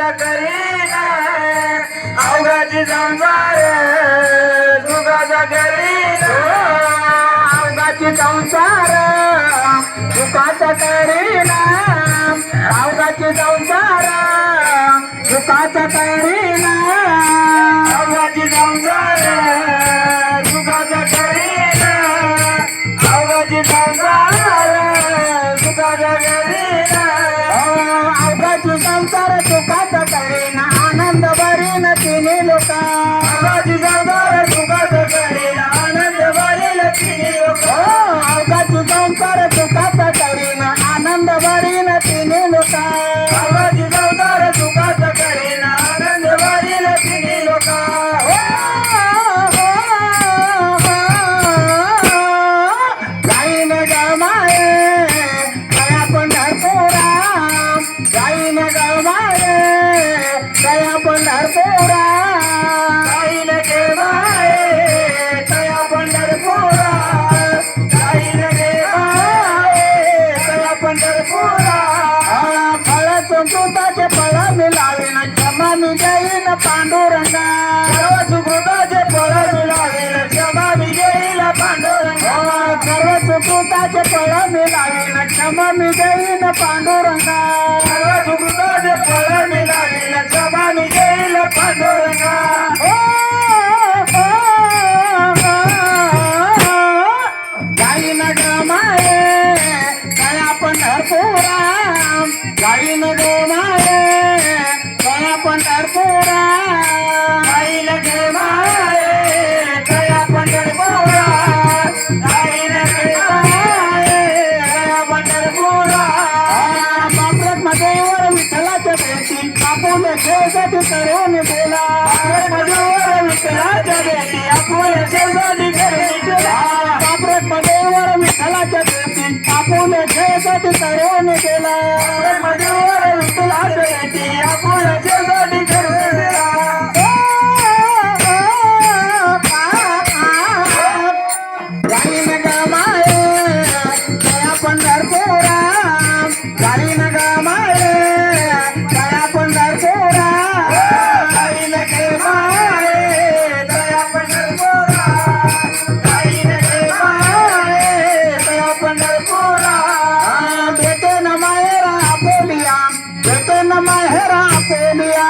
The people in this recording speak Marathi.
सुखाचा करीन। अवघाची संसार सुखाचा करीन। अवघाची संसार सुखाचा करीना। अवघाची संसार सुखाचा करीना। अवघाची संसार सुखाचा करीन। अवघाची संसार सुखाचा करीन। अवघाची संसार पंढरपुरा फळ सुकृताचे फळ क्षमा मी जाईन पांडुरंगा. सर्व सुकृताचे फळ मिळावेल क्षमा विजयीला पांडुरंगा. सर्व सुकृताचे फळ मिळावीन क्षमा मी जाईन पांडुरंगा. सर्व सुकृताचे फळ मिळावेल क्षमा विजयीला पांडुरंगा. जाईन गमाये जाईन गमाये दया पंढरपुरा जाईल केव्हाय तया पंढरपुरा जाईल केव्हाय तया पंढरपुरा बापरत मदेवर विठ्ठलाच्या भेटी आपण खेळसाठी करून बोला. मजूर विठ्ठलाच्या भेटी आपण शेजारी खरेदी खेळसाठी करून गेला मजूर तुला भेटी आपण शेजारी खरेदी भेटे न माहेरा पोलिया